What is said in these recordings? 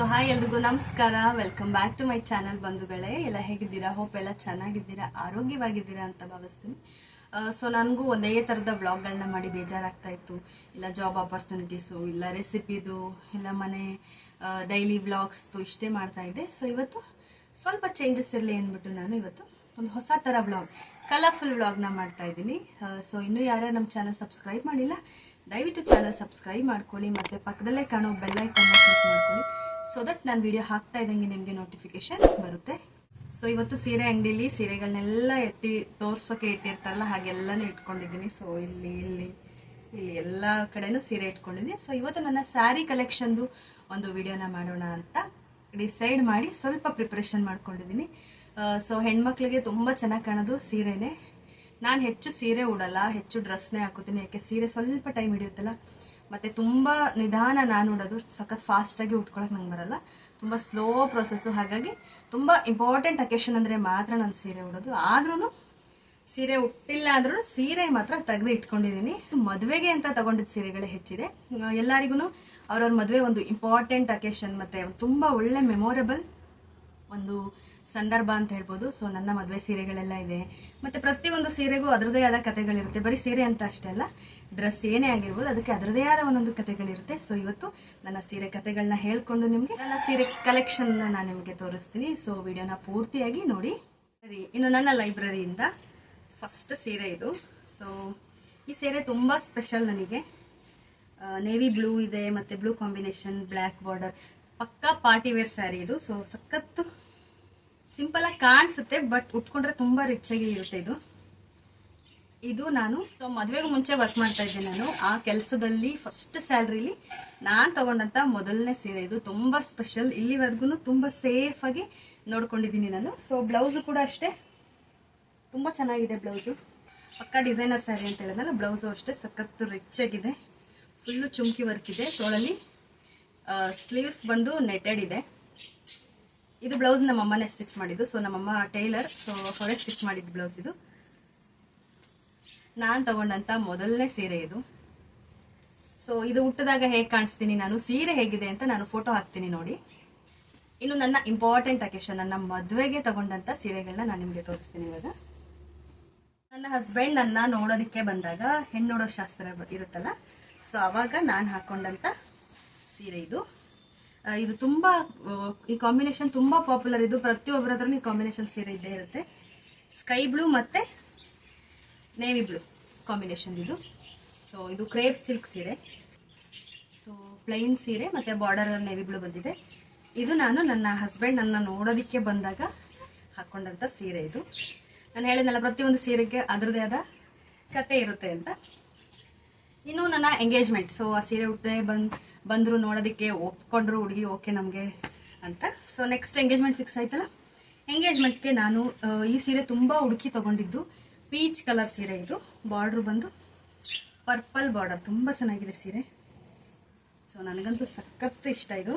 So hi ಎಲ್ರಿಗೂ ನಮಸ್ಕಾರ. Welcome back to my channel ಬಂಧುಗಳೇ. ಎಲ್ಲ ಹೇಗಿದ್ದೀರಾ? ಹೋಪ್ ಎಲ್ಲ ಚೆನ್ನಾಗಿದ್ದೀರಾ? ಆರೋಗ್ಯವಾಗಿದ್ದೀರಾ ಅಂತ ಭಾವಿಸ್ತೀನಿ. ಸೊ ನನಗೂ ಒಂದೇ ಥರದ ವ್ಲಾಗ್ಗಳನ್ನ ಮಾಡಿ ಬೇಜಾರಾಗ್ತಾ ಇತ್ತು. ಇಲ್ಲ ಜಾಬ್ ಆಪರ್ಚುನಿಟೀಸು ಇಲ್ಲ ರೆಸಿಪಿದು ಇಲ್ಲ, ಮನೆ ಡೈಲಿ ವ್ಲಾಗ್ಸ್ದು ಇಷ್ಟೇ ಮಾಡ್ತಾ ಇದ್ದೆ. ಸೊ ಇವತ್ತು ಸ್ವಲ್ಪ ಚೇಂಜಸ್ ಇರಲಿ ಅಂದ್ಬಿಟ್ಟು ನಾನು ಇವತ್ತು ಒಂದು ಹೊಸ ಥರ ವ್ಲಾಗ್ ಕಲರ್ಫುಲ್ ವ್ಲಾಗ್ನ ಮಾಡ್ತಾ ಇದ್ದೀನಿ. ಸೊ ಇನ್ನೂ ಯಾರ್ಯಾರು ನಮ್ಮ ಚಾನಲ್ ಸಬ್ಸ್ಕ್ರೈಬ್ ಮಾಡಿಲ್ಲ, ದಯವಿಟ್ಟು ಚಾನಲ್ ಸಬ್ಸ್ಕ್ರೈಬ್ ಮಾಡ್ಕೊಳ್ಳಿ. ಮತ್ತು ಪಕ್ಕದಲ್ಲೇ ಕಾಣೋ ಬೆಲ್ಲೈಕನ್ನ ಕ್ಲಿಕ್ ಮಾಡ್ಕೊಳ್ಳಿ. ಸೊ ದಟ್ ನಾನು ವಿಡಿಯೋ ಹಾಕ್ತಾ ಇದ್ದಂಗೆ ನಿಮಗೆ ನೋಟಿಫಿಕೇಶನ್ ಬರುತ್ತೆ. ಸೊ ಇವತ್ತು ಸೀರೆ ಅಂಗಡಿಲಿ ಸೀರೆಗಳನ್ನೆಲ್ಲ ಎತ್ತಿ ತೋರ್ಸೋಕೆ ಇಟ್ಟಿರ್ತಾರಲ್ಲ, ಹಾಗೆಲ್ಲನೂ ಇಟ್ಕೊಂಡಿದ್ದೀನಿ. ಸೊ ಇಲ್ಲಿ ಇಲ್ಲಿ ಇಲ್ಲಿ ಎಲ್ಲ ಕಡೆನೂ ಸೀರೆ ಇಟ್ಕೊಂಡಿದ್ದೀನಿ. ಸೊ ಇವತ್ತು ನನ್ನ ಸ್ಯಾರಿ ಕಲೆಕ್ಷನ್ದು ಒಂದು ವಿಡಿಯೋನ ಮಾಡೋಣ ಅಂತ ಡಿಸೈಡ್ ಮಾಡಿ ಸ್ವಲ್ಪ ಪ್ರಿಪ್ರೇಷನ್ ಮಾಡ್ಕೊಂಡಿದ್ದೀನಿ. ಸೊ ಹೆಣ್ಮಕ್ಳಿಗೆ ತುಂಬ ಚೆನ್ನಾಗಿ ಕಾಣೋದು ಸೀರೆನೇ. ನಾನು ಹೆಚ್ಚು ಸೀರೆ ಉಡಲ್ಲ, ಹೆಚ್ಚು ಡ್ರೆಸ್ನೇ ಹಾಕೋತೀನಿ ಯಾಕೆ, ಸೀರೆ ಸ್ವಲ್ಪ ಟೈಮ್ ಹಿಡಿಯುತ್ತಲ್ಲ. ಮತ್ತೆ ತುಂಬಾ ನಿಧಾನ ನಾನು ಉಡೋದು, ಸಖತ್ ಫಾಸ್ಟಾಗಿ ಉಟ್ಕೊಳಕ್ ನಂಗೆ ಬರಲ್ಲ. ತುಂಬ ಸ್ಲೋ ಪ್ರೊಸೆಸ್ಸು ಹಾಗಾಗಿ ತುಂಬ ಇಂಪಾರ್ಟೆಂಟ್ ಅಕೇಶನ್ ಅಂದರೆ ಮಾತ್ರ ನಾನು ಸೀರೆ ಉಡೋದು. ಆದ್ರೂ ಸೀರೆ ಉಟ್ಟಿಲ್ಲ ಆದ್ರೂ ಸೀರೆ ಮಾತ್ರ ತೆಗೆದು ಇಟ್ಕೊಂಡಿದ್ದೀನಿ ಮದುವೆಗೆ ಅಂತ ತಗೊಂಡಿದ್ದ ಸೀರೆಗಳೇ ಹೆಚ್ಚಿದೆ. ಎಲ್ಲರಿಗೂ ಅವ್ರವ್ರ ಮದುವೆ ಒಂದು ಇಂಪಾರ್ಟೆಂಟ್ ಅಕೇಶನ್ ಮತ್ತೆ ತುಂಬ ಒಳ್ಳೆ ಮೆಮೊರೇಬಲ್ ಒಂದು ಸಂದರ್ಭ ಅಂತ ಹೇಳ್ಬೋದು. ಸೊ ನನ್ನ ಮದುವೆ ಸೀರೆಗಳೆಲ್ಲ ಇದೆ. ಮತ್ತೆ ಪ್ರತಿಯೊಂದು ಸೀರೆಗೂ ಅದರದೇ ಆದ ಕಥೆಗಳಿರುತ್ತೆ. ಬರೀ ಸೀರೆ ಅಂತ ಅಷ್ಟೇ ಅಲ್ಲ. ಡ್ರೆಸ್ ಏನೇ ಆಗಿರ್ಬೋದು, ಅದಕ್ಕೆ ಅದರದೇ ಆದ ಒಂದೊಂದು ಕಥೆಗಳಿರುತ್ತೆ. ಸೊ ಇವತ್ತು ನನ್ನ ಸೀರೆ ಕಥೆಗಳನ್ನ ಹೇಳ್ಕೊಂಡು ನಿಮಗೆ ನನ್ನ ಸೀರೆ ಕಲೆಕ್ಷನ್ನ ನಾನು ನಿಮಗೆ ತೋರಿಸ್ತೀನಿ. ಸೊ ವಿಡಿಯೋನ ಪೂರ್ತಿಯಾಗಿ ನೋಡಿ. ಸರಿ ಇನ್ನು ನನ್ನ ಲೈಬ್ರರಿಯಿಂದ ಫಸ್ಟ್ ಸೀರೆ ಇದು. ಸೊ ಈ ಸೀರೆ ತುಂಬ ಸ್ಪೆಷಲ್ ನನಗೆ. ನೇವಿ ಬ್ಲೂ ಇದೆ, ಮತ್ತು ಬ್ಲೂ ಕಾಂಬಿನೇಷನ್ ಬ್ಲ್ಯಾಕ್ ಬಾರ್ಡರ್ ಪಕ್ಕಾ ಪಾರ್ಟಿ ವೇರ್ ಸ್ಯಾರಿ ಇದು. ಸೊ ಸಖತ್ತು ಸಿಂಪಲ್ ಆಗಿ ಕಾಣಿಸುತ್ತೆ ಬಟ್ ಉಟ್ಕೊಂಡ್ರೆ ತುಂಬ ರಿಚ್ ಆಗಿ ಇರುತ್ತೆ ಇದು. ಇದು ನಾನು ಸೊ ಮದುವೆಗೆ ಮುಂಚೆ ವರ್ಕ್ ಮಾಡ್ತಾ ಇದ್ದೆ ನಾನು. ಆ ಕೆಲಸದಲ್ಲಿ ಫಸ್ಟ್ ಸ್ಯಾಲ್ರಿಲಿ ನಾನು ತಗೊಂಡಂತ ಮೊದಲನೇ ಸೀರೆ. ಇದು ತುಂಬಾ ಸ್ಪೆಷಲ್ ಇಲ್ಲಿವರೆಗೂ ತುಂಬಾ ಸೇಫ್ ಆಗಿ ನೋಡ್ಕೊಂಡಿದ್ದೀನಿ ನಾನು. ಸೊ ಬ್ಲೌಸು ಕೂಡ ಅಷ್ಟೇ. ತುಂಬಾ ಚೆನ್ನಾಗಿದೆ ಬ್ಲೌಸು ಪಕ್ಕ ಡಿಸೈನರ್ ಸ್ಯಾರಿ ಅಂತ ಹೇಳಿದ್ನಲ್ಲ ಬ್ಲೌಸು ಅಷ್ಟೇ. ಸಖತ್ತು ರಿಚ್ ಆಗಿದೆ. ಫುಲ್ಲು ಚುಮ್ಕಿ ವರ್ಕ್ ಇದೆ. ತೋಳಲ್ಲಿ ಸ್ಲೀವ್ಸ್ ಬಂದು ನೆಟೆಡ್ ಇದೆ. ಇದು ಬ್ಲೌಸ್ ನಮ್ಮ ಅಮ್ಮನೇ ಸ್ಟಿಚ್ ಮಾಡಿದ್ದು. ಸೊ ನಮ್ಮಮ್ಮ ಟೈಲರ್ ಸೊ ಹೊರೆ ಸ್ಟಿಚ್ ಮಾಡಿದ್ದು ಬ್ಲೌಸ್ ಇದು. ನಾನು ತಗೊಂಡಂತ ಮೊದಲನೇ ಸೀರೆ ಇದು. ಸೊ ಇದು ಹುಟ್ಟಿದಾಗ ಹೇಗೆ ಕಾಣಿಸ್ತೀನಿ ನಾನು? ಸೀರೆ ಹೇಗಿದೆ ಅಂತ ನಾನು ಫೋಟೋ ಹಾಕ್ತೀನಿ ನೋಡಿ. ಇನ್ನು ನನ್ನ ಇಂಪಾರ್ಟೆಂಟ್ ಅಕೇಶನ್ ನನ್ನ ಮದುವೆಗೆ ತಗೊಂಡಂತ ಸೀರೆಗಳನ್ನ ನಾನು ನಿಮಗೆ ತೋರಿಸ್ತೀನಿ ಇವಾಗ. ನನ್ನ ಹಸ್ಬೆಂಡ್ ನನ್ನ ನೋಡೋದಕ್ಕೆ ಬಂದಾಗ ಹೆಣ್ಣು ನೋಡೋ ಶಾಸ್ತ್ರ ಇರುತ್ತಲ್ಲ ಸೊ ಅವಾಗ ನಾನು ಹಾಕೊಂಡಂತ ಸೀರೆ ಇದು. ಇದು ತುಂಬಾ ಈ ಕಾಂಬಿನೇಷನ್ ತುಂಬಾ ಪಾಪ್ಯುಲರ್ ಇದು ಪ್ರತಿಯೊಬ್ಬರ ಹತ್ರನೂ ಈ ಕಾಂಬಿನೇಷನ್ ಸೀರೆ ಇದ್ದೇ ಇರುತ್ತೆ. ಸ್ಕೈ ಬ್ಲೂ ಮತ್ತೆ ನೇವಿ ಬ್ಲೂ ಕಾಂಬಿನೇಷನ್ ಇದು. ಸೊ ಇದು ಕ್ರೇಪ್ ಸಿಲ್ಕ್ ಸೀರೆ. ಸೊ ಪ್ಲೈನ್ ಸೀರೆ ಮತ್ತು ಬಾರ್ಡರ್ ನೇವಿ ಬ್ಲೂ ಬಂದಿದೆ. ಇದು ನಾನು ನನ್ನ ಹಸ್ಬೆಂಡ್ ನನ್ನ ನೋಡೋದಕ್ಕೆ ಬಂದಾಗ ಹಾಕ್ಕೊಂಡಂಥ ಸೀರೆ ಇದು. ನಾನು ಹೇಳಿದ್ನಲ್ಲ, ಪ್ರತಿಯೊಂದು ಸೀರೆಗೆ ಅದರದೇ ಆದ ಕತೆ ಇರುತ್ತೆ ಅಂತ. ಇನ್ನು ನನ್ನ ಎಂಗೇಜ್ಮೆಂಟ್ ಸೊ ಆ ಸೀರೆ ಉಟ್ಟೆ ಬಂದ್, ಬಂದ್ರು ನೋಡೋದಕ್ಕೆ ಒಪ್ಕೊಂಡ್ರು ಹುಡುಗಿ ಓಕೆ ನಮಗೆ ಅಂತ. ಸೊ ನೆಕ್ಸ್ಟ್ ಎಂಗೇಜ್ಮೆಂಟ್ ಫಿಕ್ಸ್ ಆಯ್ತಲ್ಲ? ಎಂಗೇಜ್ಮೆಂಟ್ಗೆ ನಾನು ಈ ಸೀರೆ ತುಂಬ ಹುಡುಕಿ ತಗೊಂಡಿದ್ದು. ಪೀಚ್ ಕಲರ್ ಸೀರೆ ಇದು. ಬಾರ್ಡ್ರು ಬಂದು ಪರ್ಪಲ್ ಬಾರ್ಡರ್. ತುಂಬ ಚೆನ್ನಾಗಿದೆ ಸೀರೆ. ಸೊ ನನಗಂತೂ ಸಖತ್ತು ಇಷ್ಟ ಇದು.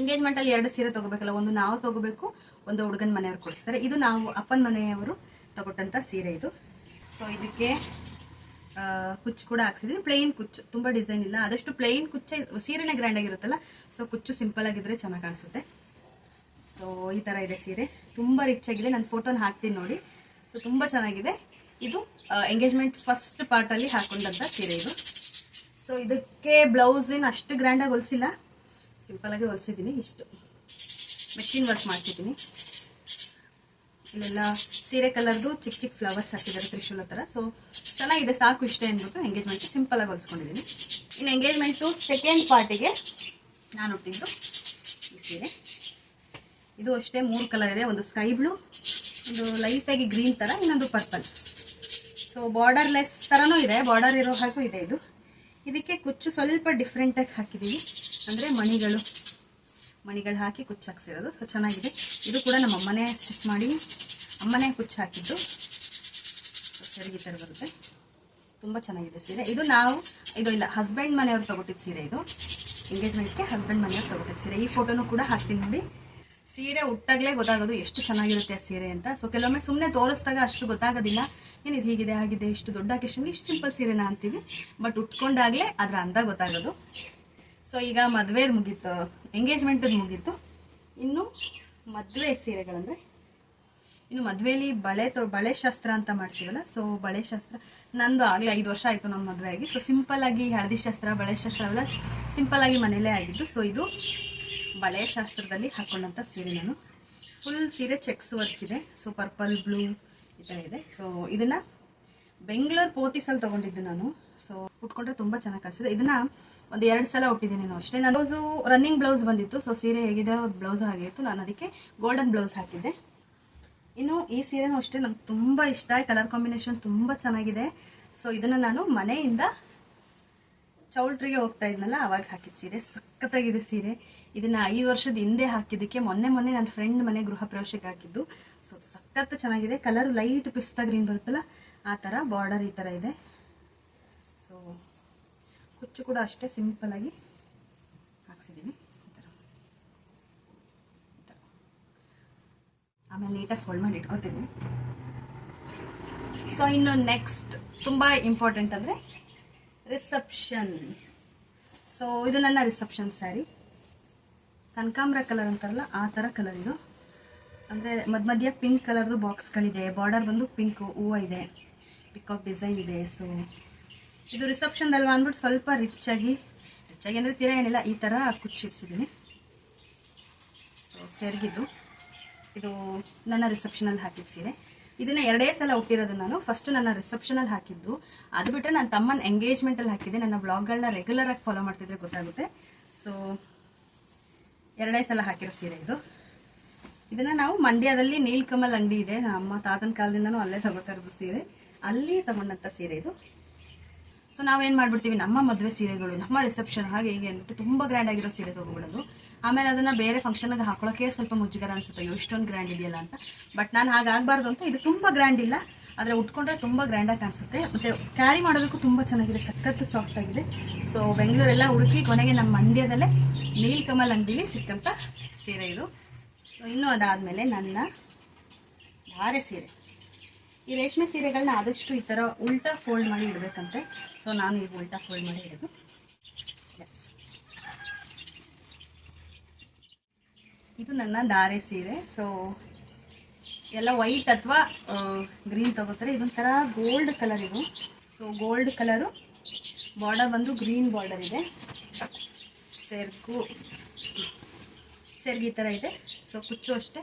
ಎಂಗೇಜ್ಮೆಂಟಲ್ಲಿ ಎರಡು ಸೀರೆ ತಗೋಬೇಕಲ್ಲ, ಒಂದು ನಾವು ತಗೋಬೇಕು, ಒಂದು ಹುಡುಗನ ಮನೆಯವ್ರು ಕೊಡಿಸ್ತಾರೆ ಇದು ನಾವು ಅಪ್ಪನ ಮನೆಯವರು ತಗೊಟ್ಟಂತ ಸೀರೆ ಇದು. ಸೊ ಇದಕ್ಕೆ ಕುಚ್ಚು ಕೂಡ ಹಾಕ್ಸಿದ್ದೀನಿ ಪ್ಲೇನ್ ಕುಚ್ಚು. ತುಂಬ ಡಿಸೈನ್ ಇಲ್ಲ. ಆದಷ್ಟು ಪ್ಲೇನ್ ಕುಚ್ಚೆ, ಸೀರೆನೇ ಗ್ರ್ಯಾಂಡ್ ಆಗಿರುತ್ತಲ್ಲ ಸೊ ಕುಚ್ಚು ಸಿಂಪಲ್ ಆಗಿದ್ರೆ ಚೆನ್ನಾಗಿ ಕಾಣಿಸುತ್ತೆ. ಸೊ ಈ ಥರ ಇದೆ ಸೀರೆ. ತುಂಬ ರಿಚ್ ಆಗಿದೆ. ನಾನು ಫೋಟೋನ ಹಾಕ್ತೀನಿ ನೋಡಿ. ತುಂಬ ಚೆನ್ನಾಗಿದೆ. ಇದು ಎಂಗೇಜ್ಮೆಂಟ್ ಫಸ್ಟ್ ಪಾರ್ಟಲ್ಲಿ ಹಾಕೊಂಡಂಥ ಸೀರೆ ಇದು. ಸೊ ಇದಕ್ಕೆ ಬ್ಲೌಸ್ ಏನು ಅಷ್ಟು ಗ್ರ್ಯಾಂಡಾಗಿ ಹೊಲಿಸಿಲ್ಲ. ಸಿಂಪಲಾಗಿ ಹೊಲಿಸಿದ್ದೀನಿ ಇಷ್ಟು. ಮೆಷಿನ್ ವರ್ಕ್ ಮಾಡಿಸಿದ್ದೀನಿ ಇಲ್ಲೆಲ್ಲ ಸೀರೆ ಕಲರ್ದು ಚಿಕ್ಕ ಚಿಕ್ಕ ಫ್ಲವರ್ಸ್ ಹಾಕಿದ್ದಾರೆ ತ್ರಿಶೂಲ ಥರ ಸೊ ಚೆನ್ನಾಗಿದೆ, ಸಾಕು ಇಷ್ಟ ಅಂದ್ಬಿಟ್ಟು ಎಂಗೇಜ್ಮೆಂಟ್ ಸಿಂಪಲ್ ಆಗಿ ಹೊಲಿಸ್ಕೊಂಡಿದ್ದೀನಿ ಇನ್ನು ಎಂಗೇಜ್ಮೆಂಟು ಸೆಕೆಂಡ್ ಪಾರ್ಟಿಗೆ ನಾನು ಹುಟ್ಟಿದ್ದು ಈ ಸೀರೆ. ಇದು ಅಷ್ಟೇ ಮೂರು ಕಲರ್ ಇದೆ, ಒಂದು ಸ್ಕೈ ಬ್ಲೂ ಒಂದು ಲೈಟಾಗಿ ಗ್ರೀನ್ ಥರ ಇನ್ನೊಂದು ಪರ್ಪಲ್ ಸೊ ಬಾರ್ಡರ್ ಲೆಸ್ ಥರನೂ ಇದೆ ಬಾರ್ಡರ್ ಇರೋ ಹಾಗೂ ಇದೆ ಇದು. ಇದಕ್ಕೆ ಕುಚ್ಚು ಸ್ವಲ್ಪ ಡಿಫ್ರೆಂಟಾಗಿ ಹಾಕಿದ್ದೀವಿ ಅಂದರೆ ಮಣಿಗಳು. ಮಣಿಗಳು ಹಾಕಿ ಕುಚ್ಚು ಹಾಕ್ಸಿರೋದು. ಸೊ ಚೆನ್ನಾಗಿದೆ. ಇದು ಕೂಡ ನಮ್ಮ ಅಮ್ಮನೇ ಸ್ಟಿಚ್ ಮಾಡಿ, ಅಮ್ಮನೇ ಕುಚ್ಚು ಹಾಕಿದ್ದು. ಸರಿ ಥರ ಬರುತ್ತೆ. ತುಂಬ ಚೆನ್ನಾಗಿದೆ ಸೀರೆ. ಇದು ನಾವು, ಇದು ಇಲ್ಲ ಹಸ್ಬೆಂಡ್ ಮನೆಯವ್ರು ತಗೊಟ್ಟಿದ್ದು ಸೀರೆ ಇದು. ಎಂಗೇಜ್ಮೆಂಟ್ಗೆ ಹಸ್ಬೆಂಡ್ ಮನೆಯವ್ರು ತಗೊಟ್ಟಿದ್ದ ಸೀರೆ. ಈ ಫೋಟೋನು ಕೂಡ ಹಾಕ್ತೀನಿ ನೋಡಿ. ಸೀರೆ ಉಟ್ಟಾಗಲೇ ಗೊತ್ತಾಗೋದು ಎಷ್ಟು ಚೆನ್ನಾಗಿರುತ್ತೆ ಆ ಸೀರೆ ಅಂತ. ಸೊ ಕೆಲವೊಮ್ಮೆ ಸುಮ್ಮನೆ ತೋರಿಸಿದಾಗ ಅಷ್ಟು ಗೊತ್ತಾಗೋದಿಲ್ಲ. ಏನಿದು ಹೀಗಿದೆ ಆಗಿದೆ ಇಷ್ಟು ದೊಡ್ಡ ಕೆಶನ್ ಇಷ್ಟು ಸಿಂಪಲ್ ಸೀರೆನ ಅಂತೀವಿ. ಬಟ್ ಉಟ್ಕೊಂಡಾಗಲೇ ಅದರ ಅಂದ ಗೊತ್ತಾಗೋದು. ಸೊ ಈಗ ಮದುವೆ ಮುಗೀತು ಎಂಗೇಜ್ಮೆಂಟ್ ಮುಗೀತು. ಇನ್ನು ಮದುವೆ ಸೀರೆಗಳಂದ್ರೆ, ಇನ್ನು ಮದುವೆಯಲ್ಲಿ ಬಳೆ ತೋ, ಬಳೆ ಶಾಸ್ತ್ರ ಅಂತ ಮಾಡ್ತೀವಲ್ಲ ಸೊ ಬಳೆ ಶಾಸ್ತ್ರ, ನಂದು ಆಗಲೇ ಐದು ವರ್ಷ ಆಯಿತು ನಮ್ಮ ಮದುವೆ ಆಗಿ ಸೊ ಸಿಂಪಲ್ ಆಗಿ ಹಳದಿ ಶಾಸ್ತ್ರ, ಬಳೆ ಶಾಸ್ತ್ರ ಅವೆಲ್ಲ ಸಿಂಪಲ್ ಆಗಿ ಮನೇಲೇ ಆಗಿದ್ದು. ಸೊ ಇದು ಬಳೆ ಶಾಸ್ತ್ರದಲ್ಲಿ ಹಾಕೊಂಡಂಥ ಸೀರೆ ನಾನು. ಫುಲ್ ಸೀರೆ ಚೆಕ್ಸ್ ವರ್ಕ್ ಇದೆ. ಸೊ ಪರ್ಪಲ್ ಬ್ಲೂ ಈ ಥರ ಇದೆ. ಸೊ ಇದನ್ನ ಬೆಂಗಳೂರು ಪೋತಿಸಲ್ಲಿ ತಗೊಂಡಿದ್ದು ನಾನು. ಸೊ ಉಟ್ಕೊಂಡ್ರೆ ತುಂಬಾ ಚೆನ್ನಾಗಿ ಕಾಣಿಸಿದೆ ಇದನ್ನ ಒಂದು ಎರಡು ಸಲ ಉಟ್ಟಿದ್ದೀನಿ ನಾನು ಅಷ್ಟೇ. ನಾನು ಬ್ಲೌಸು ರನ್ನಿಂಗ್ ಬ್ಲೌಸ್ ಬಂದಿತ್ತು. ಸೊ ಸೀರೆ ಹೇಗಿದೆ ಬ್ಲೌಸ್ ಹಾಗೆ ಇತ್ತು. ನಾನು ಅದಕ್ಕೆ ಗೋಲ್ಡನ್ ಬ್ಲೌಸ್ ಹಾಕಿದ್ದೆ. ಇನ್ನು ಈ ಸೀರೆನೂ ಅಷ್ಟೇ. ನಂಗೆ ತುಂಬ ಇಷ್ಟ ಕಲರ್ ಕಾಂಬಿನೇಷನ್ ತುಂಬ ಚೆನ್ನಾಗಿದೆ. ಸೊ ಇದನ್ನ ನಾನು ಮನೆಯಿಂದ ಚೌಲ್ಟ್ರಿಗೆ ಹೋಗ್ತಾ ಇದ್ನಲ್ಲ, ಅವಾಗ ಹಾಕಿದ ಸೀರೆ, ಸಖತ್ತಾಗಿದೆ ಸೀರೆ. ಇದನ್ನ ಐದು ವರ್ಷದ ಹಿಂದೆ ಹಾಕಿದ್ದಕ್ಕೆ ಮೊನ್ನೆ ಮೊನ್ನೆ ನನ್ನ ಫ್ರೆಂಡ್ ಮನೆ ಗೃಹ ಪ್ರವೇಶಕ್ಕೆ ಹಾಕಿದ್ದು. ಸೊ ಸಖತ್ ಚೆನ್ನಾಗಿದೆ. ಕಲರ್ ಲೈಟ್ ಪಿಸ್ತಾ ಗ್ರೀನ್ ಬರುತ್ತಲ್ಲ, ಆ ಥರ ಬಾರ್ಡರ್ ಈ ಥರ ಇದೆ. ಸೊ ಕುಚ್ಚು ಕೂಡ ಅಷ್ಟೇ ಸಿಂಪಲ್ ಆಗಿ ಹಾಕ್ಸಿದ್ದೀನಿ ಆಮೇಲೆ ನೀಟಾಗಿ ಫೋಲ್ಡ್ ಮಾಡಿ ಇಟ್ಕೋತೀನಿ ಸೊ ಇನ್ನು ನೆಕ್ಸ್ಟ್ ತುಂಬ ಇಂಪಾರ್ಟೆಂಟ್ ಅಂದ್ರೆ ರಿಸೆಪ್ಷನ್. ಸೊ ಇದು ನನ್ನ ರಿಸೆಪ್ಷನ್ ಸ್ಯಾರಿ. ಕನಕಾಂಬ್ರ ಕಲರ್ ಅಂತಾರಲ್ಲ, ಆ ಥರ ಕಲರ್ ಇದು. ಅಂದರೆ ಮಧ್ಯ ಮಧ್ಯ ಪಿಂಕ್ ಕಲರ್ದು ಬಾಕ್ಸ್ಗಳಿದೆ. ಬಾರ್ಡರ್ ಬಂದು ಪಿಂಕ್ ಹೂವು ಇದೆ. ಪಿಕಾಕ್ ಡಿಸೈನ್ ಇದೆ ಸೊ ಇದು ರಿಸೆಪ್ಷನ್ ಅಲ್ವಾ ಅಂದ್ಬಿಟ್ಟು ಸ್ವಲ್ಪ ರಿಚ್ ಆಗಿ ರಿಚ್ ಆಗಿ ಅಂದರೆ ತೀರಾ ಏನಿಲ್ಲ, ಈ ಥರ ಕುಚ್ಚಿರ್ಸಿದ್ದೀನಿ ಸೊ ಸೆರ್ಗಿದ್ದು. ಇದು ನನ್ನ ರಿಸೆಪ್ಷನಲ್ಲಿ ಹಾಕಿದ ಸೀರೆ. ಇದನ್ನ ಎರಡೇ ಸಲ ಹುಟ್ಟಿರೋದು ನಾನು ಫಸ್ಟ್ ನನ್ನ ರಿಸೆಪ್ಷನಲ್ಲಿ ಹಾಕಿದ್ದು. ಅದು ಬಿಟ್ಟರೆ ನನ್ನ ತಮ್ಮನ ಎಂಗೇಜ್ಮೆಂಟಲ್ಲಿ ಹಾಕಿದ್ದೆ. ನನ್ನ ಬ್ಲಾಗ್ಗಳನ್ನ ರೆಗ್ಯುಲರ್ ಆಗಿ ಫಾಲೋ ಮಾಡ್ತಿದ್ರೆ ಗೊತ್ತಾಗುತ್ತೆ. ಸೊ ಎರಡೇ ಸಲ ಹಾಕಿರೋ ಸೀರೆ ಇದು. ಇದನ್ನ ನಾವು ಮಂಡ್ಯದಲ್ಲಿ ನೀಲ್ಕಮಲ್ ಅಂಗಡಿ ಇದೆ. ನಮ್ಮ ತಾತನ ಕಾಲದಿಂದನೂ ಅಲ್ಲೇ ತಗೋತಾ ಇರೋದು ಸೀರೆ. ಅಲ್ಲಿ ತಗೊಂಡಂತ ಸೀರೆ ಇದು. ಸೊ ನಾವೇನ್ ಮಾಡ್ಬಿಡ್ತೀವಿ? ನಮ್ಮ ಮದುವೆ ಸೀರೆಗಳು, ನಮ್ಮ ರಿಸೆಪ್ಷನ್ ಹಾಗೆ ಹೀಗೆ ಅಂದ್ಬಿಟ್ಟು ತುಂಬಾ ಗ್ರ್ಯಾಂಡ್ ಆಗಿರೋ ಸೀರೆ ತಗೊಬಿಡೋದು ಆಮೇಲೆ ಅದನ್ನ ಬೇರೆ ಫಂಕ್ಷನ್ಗೆ ಹಾಕೊಳ್ಳೋಕೆ ಸ್ವಲ್ಪ ಮುಜುಗರ ಅನಿಸುತ್ತೆ. ಇಷ್ಟೊಂದು ಗ್ರ್ಯಾಂಡ್ ಇದೆಯಲ್ಲ ಅಂತ. ಬಟ್ ನಾನು ಹಾಗಾಗಬಾರ್ದು ಅಂತ, ಇದು ತುಂಬಾ ಗ್ರ್ಯಾಂಡ್ ಇಲ್ಲ. ಆದ್ರೆ ಉಟ್ಕೊಂಡ್ರೆ ತುಂಬಾ ಗ್ರ್ಯಾಂಡ್ ಆಗಿ ಕಾಣಿಸುತ್ತೆ. ಮತ್ತೆ ಕ್ಯಾರಿ ಮಾಡೋದಕ್ಕೂ ತುಂಬಾ ಚೆನ್ನಾಗಿದೆ. ಸಖತ್ತು ಸಾಫ್ಟ್ ಆಗಿದೆ. ಸೊ ಬೆಂಗಳೂರೆಲ್ಲ ಹುಡುಕಿ ಕೊನೆಗೆ ನಮ್ಮ ಮಂಡ್ಯದಲ್ಲೇ ನೀಲ್ಕಮಲ್ ಅಂಗಡಿಲಿ ಸಿಕ್ಕಂತ ಸೀರೆ ಇದು. ಸೊ ಇನ್ನು ಅದಾದ್ಮೇಲೆ ನನ್ನ ಧಾರೆ ಸೀರೆ. ಈ ರೇಷ್ಮೆ ಸೀರೆಗಳನ್ನ ಆದಷ್ಟು ಈ ಥರ ಉಲ್ಟಾ ಫೋಲ್ಡ್ ಮಾಡಿ ಇಡಬೇಕಂತೆ. ಸೊ ನಾನು ಈಗ ಉಲ್ಟಾ ಫೋಲ್ಡ್ ಮಾಡಿ ಇಡೋದು. ಇದು ನನ್ನ ದಾರೆ ಸೀರೆ. ಸೊ ಎಲ್ಲ ವೈಟ್ ಅಥವಾ ಗ್ರೀನ್ ತಗೋತಾರೆ. ಇದೊಂಥರ ಗೋಲ್ಡ್ ಕಲರ್ ಇದು. ಸೊ ಗೋಲ್ಡ್ ಕಲರು ಬಾರ್ಡರ್ ಬಂದು ಗ್ರೀನ್ ಬಾರ್ಡರ್ ಇದೆ. ಸೆರ್ಗು, ಸೆರ್ಗಿ ಥರ ಇದೆ. ಸೊ ಕುಚ್ಚು ಅಷ್ಟೇ.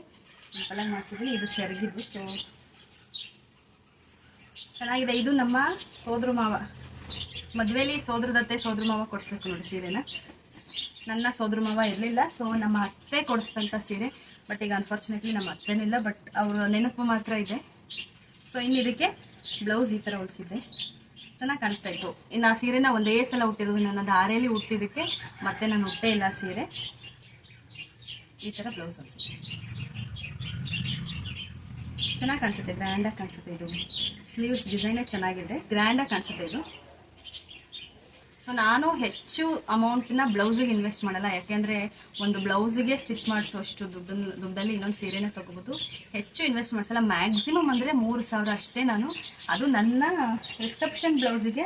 ಸಿಂಪಲಾಗಿ ಮಾಡಿಸಿದ್ದೀನಿ. ಇದು ಸೆರ್ಗಿದ್ವಿ ಸೊ ಚೆನ್ನಾಗಿದೆ. ಇದು ನಮ್ಮ ಸೋದ್ರ ಮಾವ. ಮದುವೆಲಿ ಸೋದ್ರದತ್ತೆ ಸೋದ್ರ ಮಾವ ಕೊಡಿಸ್ಬೇಕು ನೋಡಿ ಸೀರೆನ. ನನ್ನ ಸೋದರ ಮಾವ ಇರಲಿಲ್ಲ ಸೊ ನಮ್ಮ ಅತ್ತೆ ಕೊಡಿಸಿದಂಥ ಸೀರೆ. ಬಟ್ ಈಗ ಅನ್ಫಾರ್ಚುನೇಟ್ಲಿ ನಮ್ಮ ಅತ್ತೆನಿಲ್ಲ ಬಟ್ ಅವರ ನೆನಪು ಮಾತ್ರ ಇದೆ. ಸೊ ಇನ್ನು ಇದಕ್ಕೆ ಬ್ಲೌಸ್ ಈ ಥರ ಹೊಲಿಸಿದ್ದೆ. ಚೆನ್ನಾಗಿ ಕಾಣಿಸ್ತಾ ಇತ್ತು. ಇನ್ನು ಆ ಸೀರೆನ ಒಂದೇ ಸಲ ಹುಟ್ಟಿರೋದು ನನ್ನ ದಾರಿಯಲ್ಲಿ ಹುಟ್ಟಿದ್ದಕ್ಕೆ ಮತ್ತೆ ನಾನು ಹುಟ್ಟೇ ಇಲ್ಲ ಸೀರೆ. ಈ ಥರ ಬ್ಲೌಸ್ ಹೊಲಿಸಿದ್ದೆ. ಚೆನ್ನಾಗಿ ಕಾಣಿಸುತ್ತೆ ಗ್ರ್ಯಾಂಡಾಗಿ ಕಾಣಿಸುತ್ತೆ ಇದು. ಸ್ಲೀವ್ಸ್ ಡಿಸೈನೇ ಚೆನ್ನಾಗಿದೆ ಗ್ರ್ಯಾಂಡಾಗಿ ಕಾಣಿಸುತ್ತೆ ಇದು. ಸೊ ನಾನು ಹೆಚ್ಚು ಅಮೌಂಟ್ನ ಬ್ಲೌಸಿಗೆ ಇನ್ವೆಸ್ಟ್ ಮಾಡಲ್ಲ. ಯಾಕೆಂದರೆ ಒಂದು ಬ್ಲೌಸಿಗೆ ಸ್ಟಿಚ್ ಮಾಡಿಸುವಷ್ಟು ದುಡ್ಡನ್ನು ದುಡ್ಡಲ್ಲಿ ಇನ್ನೊಂದು ಸೀರೆನ ತಗೋಬೋದು. ಹೆಚ್ಚು ಇನ್ವೆಸ್ಟ್ ಮಾಡಿಸಲ್ಲ. ಮ್ಯಾಕ್ಸಿಮಮ್ ಅಂದರೆ ಮೂರು ಸಾವಿರ ಅಷ್ಟೇ ನಾನು. ಅದು ನನ್ನ ರಿಸೆಪ್ಷನ್ ಬ್ಲೌಸಿಗೆ.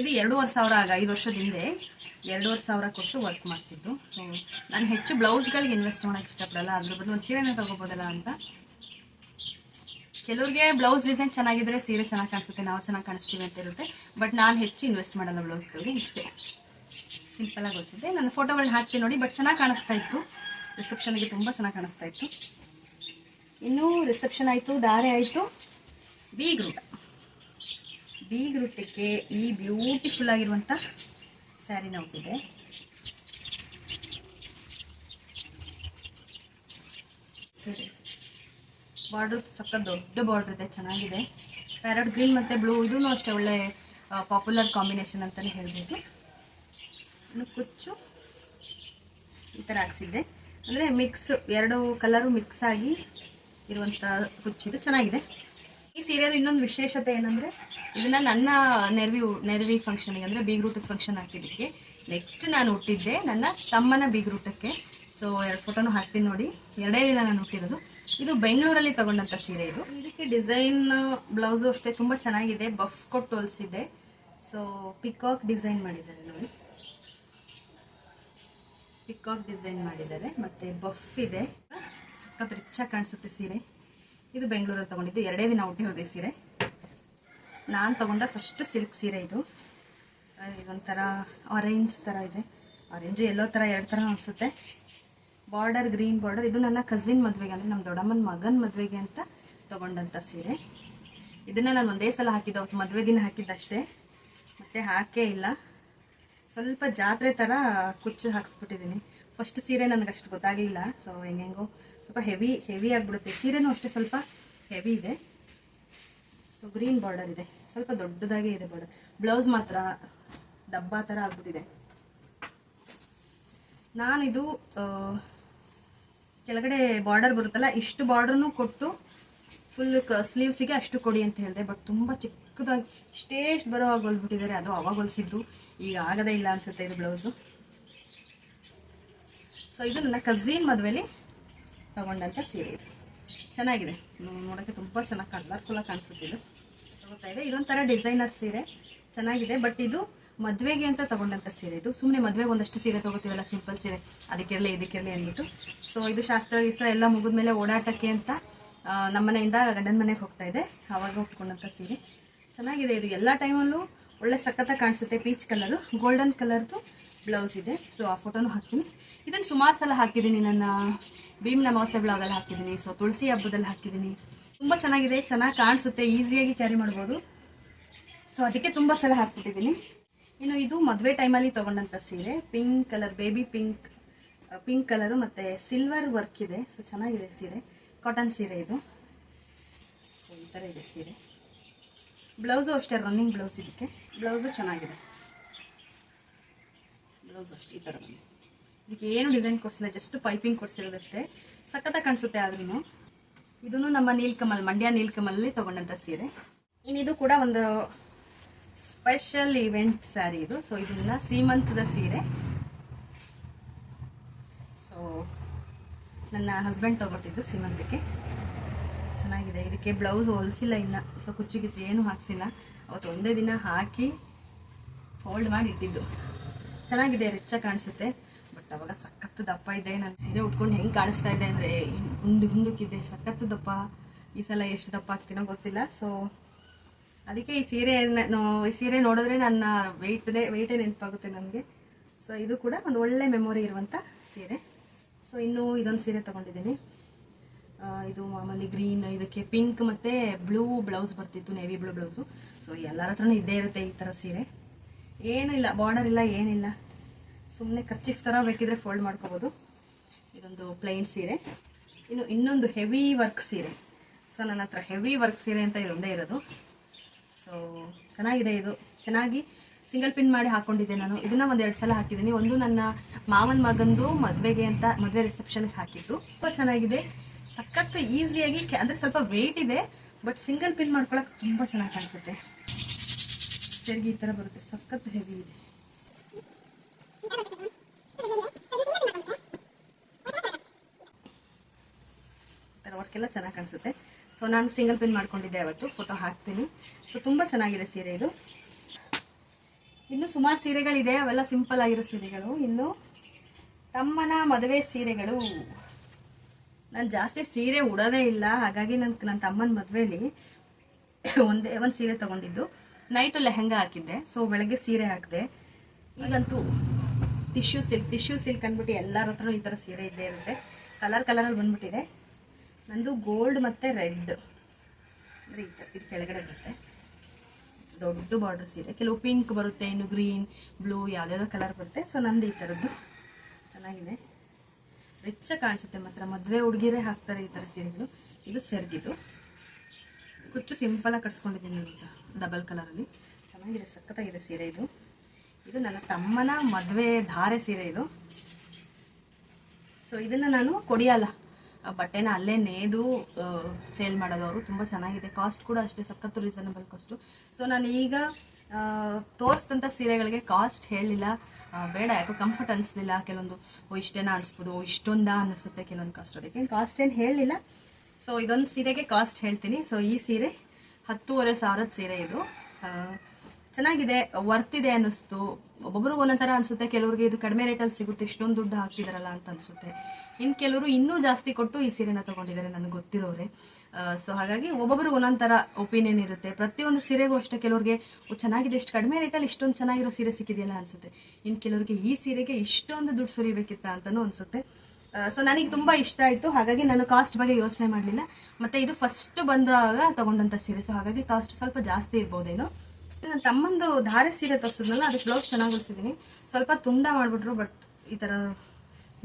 ಇದು ಎರಡೂವರೆ ಸಾವಿರ ಆಗ, ಐದು ವರ್ಷದ ಹಿಂದೆ ಎರಡೂವರೆ ಸಾವಿರ ಕೊಟ್ಟು ವರ್ಕ್ ಮಾಡಿಸಿದ್ದು. ಸೊ ನಾನು ಹೆಚ್ಚು ಬ್ಲೌಸ್ಗಳಿಗೆ ಇನ್ವೆಸ್ಟ್ ಮಾಡೋಕ್ಕೆ ಇಷ್ಟಪಡಲ್ಲ. ಅದ್ರ ಬದಲು ಒಂದು ಸೀರೆನೇ ತಗೋಬೋದಲ್ಲ ಅಂತ. ಕೆಲವ್ರಿಗೆ ಬ್ಲೌಸ್ ಡಿಸೈನ್ ಚೆನ್ನಾಗಿದ್ರೆ ಸೀರೆ ಚೆನ್ನಾಗಿ ಕಾಣಿಸುತ್ತೆ, ನಾವು ಚೆನ್ನಾಗಿ ಕಾಣಿಸ್ತೀವಿ ಅಂತ ಇರುತ್ತೆ. ಬಟ್ ನಾನು ಹೆಚ್ಚು ಇನ್ವೆಸ್ಟ್ ಮಾಡಲ್ಲ ಬ್ಲೌಸ್ಗಳಿಗೆ ಇಷ್ಟೇ. ಸಿಂಪಲ್ ಆಗಿ ಹೊಲಿಸಿದ್ದೆ ನನ್ನ ಫೋಟೋಗಳನ್ನ ಹಾಕ್ತೀನಿ ನೋಡಿ ಬಟ್ ಚೆನ್ನಾಗಿ ಕಾಣಿಸ್ತಾ ಇತ್ತು. ರಿಸೆಪ್ಷನ್ಗೆ ತುಂಬ ಚೆನ್ನಾಗಿ ಕಾಣಿಸ್ತಾ ಇತ್ತು. ಇನ್ನು ರಿಸೆಪ್ಷನ್ ಆಯಿತು, ದಾರೆ ಆಯಿತು. ಬೀಗ್ರೂಟ ಬೀಗ್ರೂಟಕ್ಕೆ ಈ ಬ್ಯೂಟಿಫುಲ್ ಆಗಿರುವಂಥ ಸ್ಯಾರಿನ ಹುಟ್ಟಿದೆ ಸರಿ. ಬಾರ್ಡರ್ ಸಕ್ಕ ದೊಡ್ಡ ಬಾರ್ಡ್ರ್ ಇದೆ, ಚೆನ್ನಾಗಿದೆ. ಪ್ಯಾರಟ್ ಗ್ರೀನ್ ಮತ್ತು ಬ್ಲೂ ಇದೂ ಅಷ್ಟೇ ಒಳ್ಳೆ ಪಾಪ್ಯುಲರ್ ಕಾಂಬಿನೇಷನ್ ಅಂತಲೇ ಹೇಳ್ಬೋದು. ಇನ್ನು ಕುಚ್ಚು ಈ ಥರ ಹಾಕ್ಸಿದ್ದೆ. ಅಂದರೆ ಮಿಕ್ಸ್, ಎರಡು ಕಲರು ಮಿಕ್ಸ್ ಆಗಿ ಇರುವಂಥ ಕುಚ್ಚಿದು ಚೆನ್ನಾಗಿದೆ. ಈ ಸೀರಿಯಲ್ ಇನ್ನೊಂದು ವಿಶೇಷತೆ ಏನಂದರೆ, ಇದನ್ನು ನನ್ನ ನೆರವಿ ನೆರವಿ ಫಂಕ್ಷನಿಗೆ ಅಂದರೆ ಬೀಗ್ರೂಟದ ಫಂಕ್ಷನ್ ಹಾಕಿದ್ದಕ್ಕೆ ನೆಕ್ಸ್ಟ್ ನಾನು ಹುಟ್ಟಿದ್ದೆ, ನನ್ನ ತಮ್ಮನ ಬೀಗ್ರೂಟಕ್ಕೆ ಸೊ ಎರಡು ಫೋಟೋನು ಹಾಕ್ತೀನಿ ನೋಡಿ. ಎರಡೇ ದಿನ ನಾನು ಹುಟ್ಟಿರೋದು. ಇದು ಬೆಂಗಳೂರಲ್ಲಿ ತಗೊಂಡಂತ ಸೀರೆ ಇದು. ಇದಕ್ಕೆ ಡಿಸೈನ್ ಬ್ಲೌಸು ಅಷ್ಟೇ ತುಂಬಾ ಚೆನ್ನಾಗಿದೆ. ಬಫ್ ಕೊಟ್ಟು ಹೊಲಿಸಿದ್ದೆ. ಸೊ ಪಿಕಾಕ್ ಡಿಸೈನ್ ಮಾಡಿದ್ದಾರೆ ನೋಡಿ. ಪಿಕಾಕ್ ಡಿಸೈನ್ ಮಾಡಿದ್ದಾರೆ. ಮತ್ತೆ ಬಫ್ ಇದೆ. ಸಖತ್ ರಿಚ್ಚಾಗಿ ಕಾಣಿಸುತ್ತೆ ಸೀರೆ. ಇದು ಬೆಂಗಳೂರಲ್ಲಿ ತಗೊಂಡಿದ್ದು. ಎರಡೇ ದಿನ ಹುಟ್ಟಿ ಹೋದೆ ಸೀರೆ. ನಾನು ತಗೊಂಡ ಫಸ್ಟ್ ಸಿಲ್ಕ್ ಸೀರೆ ಇದು. ಇದೊಂಥರ ಆರೆಂಜ್ ಥರ ಇದೆ. ಆರೆಂಜ್ ಎಲ್ಲೋ ಥರ ಎರಡು ಥರ ಅನಿಸುತ್ತೆ. ಬಾರ್ಡರ್, ಗ್ರೀನ್ ಬಾರ್ಡರ್, ಇದು ನನ್ನ ಕಸಿನ್ ಮದುವೆಗೆ, ಅಂದರೆ ನಮ್ಮ ದೊಡ್ಡಮ್ಮನ ಮಗನ ಮದುವೆಗೆ ಅಂತ ತಗೊಂಡಂತ ಸೀರೆ. ಇದನ್ನು ನಾನು ಒಂದೇ ಸಲ ಹಾಕಿದ್ದು, ಅವತ್ತು ಮದುವೆ ದಿನ ಹಾಕಿದ್ದಷ್ಟೇ. ಮತ್ತೆ ಹಾಕೇ ಇಲ್ಲ. ಸ್ವಲ್ಪ ಜಾತ್ರೆ ಥರ ಕುಚ್ಚು ಹಾಕ್ಸ್ಬಿಟ್ಟಿದ್ದೀನಿ ಫಸ್ಟ್ ಸೀರೆ ನನಗೆ ಅಷ್ಟು ಗೊತ್ತಾಗಲಿಲ್ಲ. ಸೊ ಹೆಂಗೆಂಗೋ, ಸ್ವಲ್ಪ ಹೆವಿ ಹೆವಿ ಆಗಿಬಿಡುತ್ತೆ. ಸೀರೆನೂ ಅಷ್ಟೇ ಸ್ವಲ್ಪ ಹೆವಿ ಇದೆ. ಸೊ ಗ್ರೀನ್ ಬಾರ್ಡರ್ ಇದೆ. ಸ್ವಲ್ಪ ದೊಡ್ಡದಾಗೇ ಇದೆ ಬಾರ್ಡರ್ ಬ್ಲೌಸ್ ಮಾತ್ರ ಡಬ್ಬಾ ಥರ ಆಗ್ಬಿಟ್ಟಿದೆ. ನಾನಿದು ಕೆಳಗಡೆ ಬಾರ್ಡರ್ ಬರುತ್ತಲ್ಲ, ಇಷ್ಟು ಬಾರ್ಡರ್ನು ಕೊಟ್ಟು ಫುಲ್ ಸ್ಲೀವ್ಸಿಗೆ ಅಷ್ಟು ಕೊಡಿ ಅಂತ ಹೇಳಿದೆ. ಬಟ್ ತುಂಬ ಚಿಕ್ಕದಾಗಿ ಇಷ್ಟೇ ಬರೋ ಹಾಗೆ ಹೊಲ್ಬಿಟ್ಟಿದ್ದಾರೆ ಅದು ಅವಾಗ ಹೊಲಿಸಿದ್ದು. ಈಗ ಆಗದೇ ಇಲ್ಲ ಅನ್ಸುತ್ತೆ ಇದು ಬ್ಲೌಸು ಸೊ ಇದು ನನ್ನ ಕಝಿನ್ ಮದುವೆಲಿ ತಗೊಂಡಂಥ ಸೀರೆ ಇದು. ಚೆನ್ನಾಗಿದೆ. ನೋಡೋಕ್ಕೆ ತುಂಬ ಚೆನ್ನಾಗಿ ಕಲರ್ಫುಲ್ಲಾಗಿ ಕಾಣಿಸುತ್ತೆ ಇದು. ತಗೋತಾ ಇದೆ ಇದೊಂಥರ ಡಿಸೈನರ್ ಸೀರೆ. ಚೆನ್ನಾಗಿದೆ. ಬಟ್ ಇದು ಮದುವೆಗೆ ಅಂತ ತಗೊಂಡಂಥ ಸೀರೆ ಇದು. ಸುಮ್ಮನೆ ಮದುವೆಗೆ ಒಂದಷ್ಟು ಸೀರೆ ತಗೋತೀವಲ್ಲ ಸಿಂಪಲ್ ಸೀರೆ. ಅದಕ್ಕಿರಲಿ ಇದಕ್ಕಿರಲಿ ಅಂದ್ಬಿಟ್ಟು. ಸೊ ಇದು ಶಾಸ್ತ್ರ ಗೀಸ್ತ್ರ ಎಲ್ಲ ಮುಗಿದ್ಮೇಲೆ ಓಡಾಟಕ್ಕೆ ಅಂತ ನಮ್ಮ ನಮ್ಮನೆಯಿಂದ ಗಂಡನ ಮನೆಗೆ ಹೋಗ್ತಾ ಇದೆ. ಆವಾಗ ಉಟ್ಕೊಂಡಂಥ ಸೀರೆ. ಚೆನ್ನಾಗಿದೆ ಇದು. ಎಲ್ಲ ಟೈಮಲ್ಲೂ ಒಳ್ಳೆ ಸಖತ್ತಾಗಿ ಕಾಣಿಸುತ್ತೆ ಪೀಚ್ ಕಲರು. ಗೋಲ್ಡನ್ ಕಲರ್ದು ಬ್ಲೌಸ್ ಇದೆ. ಸೊ ಆ ಫೋಟೋನು ಹಾಕ್ತೀನಿ. ಇದನ್ನು ಸುಮಾರು ಸಲ ಹಾಕಿದ್ದೀನಿ. ನನ್ನ ಭೀಮ್ ಅಮಾವಾಸ್ಯೆ ಬ್ಲಾಗಲ್ಲಿ ಹಾಕಿದ್ದೀನಿ. ಸೊ ತುಳಸಿ ಹಬ್ಬದಲ್ಲಿ ಹಾಕಿದ್ದೀನಿ. ತುಂಬ ಚೆನ್ನಾಗಿದೆ. ಚೆನ್ನಾಗಿ ಕಾಣಿಸುತ್ತೆ. ಈಸಿಯಾಗಿ ಕ್ಯಾರಿ ಮಾಡ್ಬೋದು. ಸೊ ಅದಕ್ಕೆ ತುಂಬ ಸಲ ಹಾಕ್ಬಿಟ್ಟಿದ್ದೀನಿ. ಇನ್ನು ಇದು ಮದುವೆ ಟೈಮಲ್ಲಿ ತೊಗೊಂಡಂಥ ಸೀರೆ. Pink colour baby pink pink colour ಮತ್ತು ಸಿಲ್ವರ್ ವರ್ಕ್ ಇದೆ. ಸೊ ಚೆನ್ನಾಗಿದೆ ಸೀರೆ. ಕಾಟನ್ ಸೀರೆ ಇದು. ಸೊ ಈ ಥರ ಇದೆ ಸೀರೆ. ಬ್ಲೌಸು ಅಷ್ಟೇ ರನ್ನಿಂಗ್ ಬ್ಲೌಸ್ ಇದಕ್ಕೆ. ಬ್ಲೌಸು ಚೆನ್ನಾಗಿದೆ. ಬ್ಲೌಸ್ ಅಷ್ಟೇ, ಈ ಥರ ಬಂದು ಇದಕ್ಕೆ ಏನು ಡಿಸೈನ್ ಕೊಡಿಸಿಲ್ಲ ಜಸ್ಟ್ ಪೈಪಿಂಗ್ ಕೊಡ್ಸಿರೋದಷ್ಟೇ ಸಖತ್ತಾಗಿ ಕಾಣಿಸುತ್ತೆ ಆದ್ರೂ ಇದನ್ನು ನಮ್ಮ ನೀಲ್ಕಮಲ್, ಮಂಡ್ಯ ನೀಲ್ಕಮಲ್ಲಿ ತೊಗೊಂಡಂಥ ಸೀರೆ. ಇನ್ನಿದು ಕೂಡ ಒಂದು ಸ್ಪೆಷಲ್ ಇವೆಂಟ್ ಸ್ಯಾರಿ ಇದು. ಸೊ ಇದನ್ನ ಸೀಮಂತದ ಸೀರೆ. ಸೊ ನನ್ನ ಹಸ್ಬೆಂಡ್ ತಗೊಳ್ತಿದ್ದು ಸೀಮಂತಕ್ಕೆ ಚೆನ್ನಾಗಿದೆ. ಇದಕ್ಕೆ ಬ್ಲೌಸ್ ಹೊಲಿಸಿಲ್ಲ ಇನ್ನ. ಸೊ ಕುಚ್ಚಿ ಗಿಚ್ಚು ಏನು ಹಾಕ್ಸಿಲ್ಲ. ಅವತ್ತು ಒಂದೇ ದಿನ ಹಾಕಿ ಫೋಲ್ಡ್ ಮಾಡಿ ಇಟ್ಟಿದ್ದು. ಚೆನ್ನಾಗಿದೆ. ರಿಚ್ಚಾಗಿ ಕಾಣಿಸುತ್ತೆ. ಬಟ್ ಅವಾಗ ಸಖತ್ತು ದಪ್ಪ ಇದೆ. ನಾನು ಸೀರೆ ಉಟ್ಕೊಂಡು ಹೆಂಗೆ ಕಾಣಿಸ್ತಾ ಇದೆ ಅಂದರೆ ಹುಂಡು ಹುಂಡುಕ್ಕಿದೆ. ಸಖತ್ತು ದಪ್ಪ. ಈ ಸಲ ಎಷ್ಟು ದಪ್ಪ ಆಗ್ತೀನೋ ಗೊತ್ತಿಲ್ಲ. ಸೊ ಅದಕ್ಕೆ ಈ ಸೀರೆ ಈ ಸೀರೆ ನೋಡಿದ್ರೆ ನನ್ನ ವೆಯ್ಟ್ದೇ ವೆಯ್ಟೇ ನೆನಪಾಗುತ್ತೆ ನನಗೆ. ಸೊ ಇದು ಕೂಡ ಒಂದು ಒಳ್ಳೆ ಮೆಮೊರಿ ಇರುವಂಥ ಸೀರೆ. ಸೊ ಇನ್ನೂ ಇದೊಂದು ಸೀರೆ ತೊಗೊಂಡಿದ್ದೀನಿ. ಇದು ಮಾಮೂಲಿ ಗ್ರೀನ್ ಇದಕ್ಕೆ ಪಿಂಕ್ ಮತ್ತು ಬ್ಲೂ ಬ್ಲೌಸ್ ಬರ್ತಿತ್ತು ನೇವಿ ಬ್ಲೂ ಬ್ಲೌಸು ಸೊ ಎಲ್ಲರ ಹತ್ರನೂ ಇದ್ದೇ ಇರುತ್ತೆ ಈ ಥರ ಸೀರೆ. ಏನೂ ಇಲ್ಲ ಬಾರ್ಡರ್ ಇಲ್ಲ, ಏನಿಲ್ಲ. ಸುಮ್ಮನೆ ಖರ್ಚಿಫ್ ಥರ ಬೇಕಿದ್ರೆ ಫೋಲ್ಡ್ ಮಾಡ್ಕೋಬೋದು. ಇದೊಂದು ಪ್ಲೈನ್ ಸೀರೆ. ಇನ್ನು ಇನ್ನೊಂದು ಹೆವಿ ವರ್ಕ್ ಸೀರೆ. ಸೊ ನನ್ನ ಹತ್ರ ಹೆವಿ ವರ್ಕ್ ಸೀರೆ ಅಂತ ಇದೊಂದೇ ಇರೋದು. ಸೊ ಚೆನ್ನಾಗಿದೆ ಇದು. ಚೆನ್ನಾಗಿ ಸಿಂಗಲ್ ಪಿನ್ ಮಾಡಿ ಹಾಕೊಂಡಿದ್ದೆ ನಾನು. ಇದನ್ನ ಒಂದೆರಡು ಸಲ ಹಾಕಿದ್ದೀನಿ. ಒಂದು ನನ್ನ ಮಾವನ ಮಗಂದು ಮದುವೆಗೆ ಅಂತ ಮದುವೆ ರಿಸೆಪ್ಷನ್ಗೆ ಹಾಕಿದ್ದು. ತುಂಬ ಚೆನ್ನಾಗಿದೆ. ಸಖತ್ ಈಸಿಯಾಗಿ ಅಂದರೆ ಸ್ವಲ್ಪ ವೆಯ್ಟ್ ಇದೆ ಬಟ್ ಸಿಂಗಲ್ ಪಿನ್ ಮಾಡ್ಕೊಳಕ್ ತುಂಬ ಚೆನ್ನಾಗಿ ಕಾಣಿಸುತ್ತೆ. ಸರಿಗೆ ಈ ಥರ ಬರುತ್ತೆ. ಸಖತ್ ಹೆವಿ ಇದೆ. ವರ್ಕೆಲ್ಲ ಚೆನ್ನಾಗಿ ಕಾಣಿಸುತ್ತೆ. ಸೊ ನಾನು ಸಿಂಗಲ್ ಪಿನ್ ಮಾಡ್ಕೊಂಡಿದ್ದೆ ಅವತ್ತು ಫೋಟೋ ಹಾಕ್ತೀನಿ. ಸೊ ತುಂಬ ಚೆನ್ನಾಗಿದೆ ಸೀರೆ ಇದು. ಇನ್ನು ಸುಮಾರು ಸೀರೆಗಳಿದೆ. ಅವೆಲ್ಲ ಸಿಂಪಲ್ ಆಗಿರೋ ಸೀರೆಗಳು. ಇನ್ನು ತಮ್ಮನ ಮದುವೆ ಸೀರೆಗಳು. ನಾನು ಜಾಸ್ತಿ ಸೀರೆ ಉಡೋದೇ ಇಲ್ಲ. ಹಾಗಾಗಿ ನನ್ನ ನನ್ನ ತಮ್ಮನ ಮದುವೆಯಲ್ಲಿ ಒಂದೇ, ಒಂದು ಸೀರೆ ತೊಗೊಂಡಿದ್ದು. ನೈಟು ಲೆಹೆಂಗಾ ಹಾಕಿದ್ದೆ. ಸೊ ಬೆಳಗ್ಗೆ ಸೀರೆ ಹಾಕಿದೆ. ಈಗಂತೂ ಟಿಶ್ಯೂ ಸಿಲ್ಕ್ ಟಿಶ್ಯೂ ಸಿಲ್ಕ್ ಅಂದ್ಬಿಟ್ಟು ಎಲ್ಲರ ಹತ್ರ ಈ ಥರ ಸೀರೆ ಇದ್ದೇ ಇರುತ್ತೆ. ಕಲರ್ ಕಲರಲ್ಲಿ ಬಂದ್ಬಿಟ್ಟಿದೆ. ನಂದು ಗೋಲ್ಡ್ ಮತ್ತು ರೆಡ್ ಅಂದರೆ ಇದು ಕೆಳಗಡೆ ಬರುತ್ತೆ. ದೊಡ್ಡ ಬಾರ್ಡರ್ ಸೀರೆ. ಕೆಲವು ಪಿಂಕ್ ಬರುತ್ತೆ, ಇನ್ನು ಗ್ರೀನ್ ಬ್ಲೂ ಯಾವುದ್ಯಾವುದೋ ಕಲರ್ ಬರುತ್ತೆ. ಸೊ ನಂದು ಈ ಥರದ್ದು ಚೆನ್ನಾಗಿದೆ. ರಿಚ್ ಕಾಣಿಸುತ್ತೆ ಮಾತ್ರ. ಮದುವೆ ಹುಡುಗಿರೇ ಹಾಕ್ತಾರೆ ಈ ಥರ ಸೀರೆಗಳು. ಇದು ಸೆರ್ಗಿದು. ಕುಚ್ಚು ಸಿಂಪಲಾಗಿ ಕಟ್ಸ್ಕೊಂಡಿದ್ದೀನಿ ಅಂತ ಡಬಲ್ ಕಲರಲ್ಲಿ ಚೆನ್ನಾಗಿದೆ, ಸಖತ್ತಾಗಿದೆ ಸೀರೆ ಇದು. ಇದು ನನ್ನ ತಮ್ಮನ ಮದುವೆ ಧಾರೆ ಸೀರೆ ಇದು. ಸೊ ಇದನ್ನು ನಾನು ಕೊಡಿಯಲ್ಲ. ಬಟ್ಟೆನ ಅಲ್ಲೇ ನೇದು ಸೇಲ್ ಮಾಡೋದು ಅವರು ತುಂಬ ಚೆನ್ನಾಗಿದೆ. ಕಾಸ್ಟ್ ಕೂಡ ಅಷ್ಟೇ, ಸಖತ್ತು ರೀಸನಬಲ್ ಕಾಸ್ಟು ಸೊ ನಾನು ಈಗ ತೋರಿಸಿದಂಥ ಸೀರೆಗಳಿಗೆ ಕಾಸ್ಟ್ ಹೇಳಿಲ್ಲ ಬೇಡ, ಯಾಕೋ ಕಂಫರ್ಟ್ ಅನಿಸ್ಲಿಲ್ಲ. ಕೆಲವೊಂದು, ಓ, ಇಷ್ಟೇನ ಅನಿಸ್ಬೋದು ಇಷ್ಟೊಂದಾ ಅನ್ನಿಸುತ್ತೆ ಕೆಲವೊಂದು ಕಾಸ್ಟ್ ಅದಕ್ಕೆ. ಕಾಸ್ಟ್ ಏನು ಹೇಳಲಿಲ್ಲ. ಸೊ ಇದೊಂದು ಸೀರೆಗೆ ಕಾಸ್ಟ್ ಹೇಳ್ತೀನಿ. ಸೊ ಈ ಸೀರೆ ಹತ್ತೂವರೆ ಸಾವಿರದ ಸೀರೆ ಇದು. ಚೆನ್ನಾಗಿದೆ ವರ್ತ್ ಇದೆ ಅನ್ನಿಸ್ತು. ಒಬ್ಬೊಬ್ರಿಗೆ ಒಂದೊಂಥರ ಅನಿಸುತ್ತೆ. ಕೆಲವ್ರಿಗೆ ಇದು ಕಡಿಮೆ ರೇಟಲ್ಲಿ ಸಿಗುತ್ತೆ. ಇಷ್ಟೊಂದು ದುಡ್ಡು ಹಾಕ್ತಿದಾರಲ್ಲ ಅಂತ ಅನ್ಸುತ್ತೆ. ಇನ್ನು ಕೆಲವರು ಇನ್ನೂ ಜಾಸ್ತಿ ಕೊಟ್ಟು ಈ ಸೀರೆನ ತಗೊಂಡಿದ್ದಾರೆ ನನಗೆ ಗೊತ್ತಿರೋರೆ. ಸೊ ಹಾಗಾಗಿ ಒಬ್ಬೊಬ್ಬರು ಒಂದೊಂದು ಥರ ಒಪಿನಿಯನ್ ಇರುತ್ತೆ. ಪ್ರತಿಯೊಂದು ಸೀರೆಗೂ ಅಷ್ಟೇ ಕೆಲವರಿಗೆ ಚೆನ್ನಾಗಿದೆ ಎಷ್ಟು ಕಡಿಮೆ ರೇಟಲ್ಲಿ ಇಷ್ಟೊಂದು ಚೆನ್ನಾಗಿರೋ ಸೀರೆ ಸಿಕ್ಕಿದೆಯಲ್ಲ ಅನಿಸುತ್ತೆ. ಇನ್ನು ಕೆಲವರಿಗೆ ಈ ಸೀರೆಗೆ ಇಷ್ಟೊಂದು ದುಡ್ಡು ಸುರಿಬೇಕಿತ್ತ ಅಂತಲೂ ಅನಿಸುತ್ತೆ. ಸೊ ನನಗೆ ತುಂಬ ಇಷ್ಟ ಆಯಿತು. ಹಾಗಾಗಿ ನಾನು ಕಾಸ್ಟ್ ಬಗ್ಗೆ ಯೋಚನೆ ಮಾಡಲಿಲ್ಲ. ಮತ್ತು ಇದು ಫಸ್ಟ್ ಬಂದಾಗ ತೊಗೊಂಡಂಥ ಸೀರೆ. ಸೊ ಹಾಗಾಗಿ ಕಾಸ್ಟ್ ಸ್ವಲ್ಪ ಜಾಸ್ತಿ ಇರ್ಬೋದೇನೋ. ನನ್ನ ತಮ್ಮಂದು ಧಾರೆ ಸೀರೆ ತರಿಸಿದ್ನಲ್ಲ, ಅದಕ್ಕೆ ಬ್ಲೌಸ್ ಚೆನ್ನಾಗಿ ಹೊಲಿಸಿದ್ದೀನಿ ಸ್ವಲ್ಪ ತುಂಡ ಮಾಡಿಬಿಟ್ರು ಬಟ್ ಈ ಥರ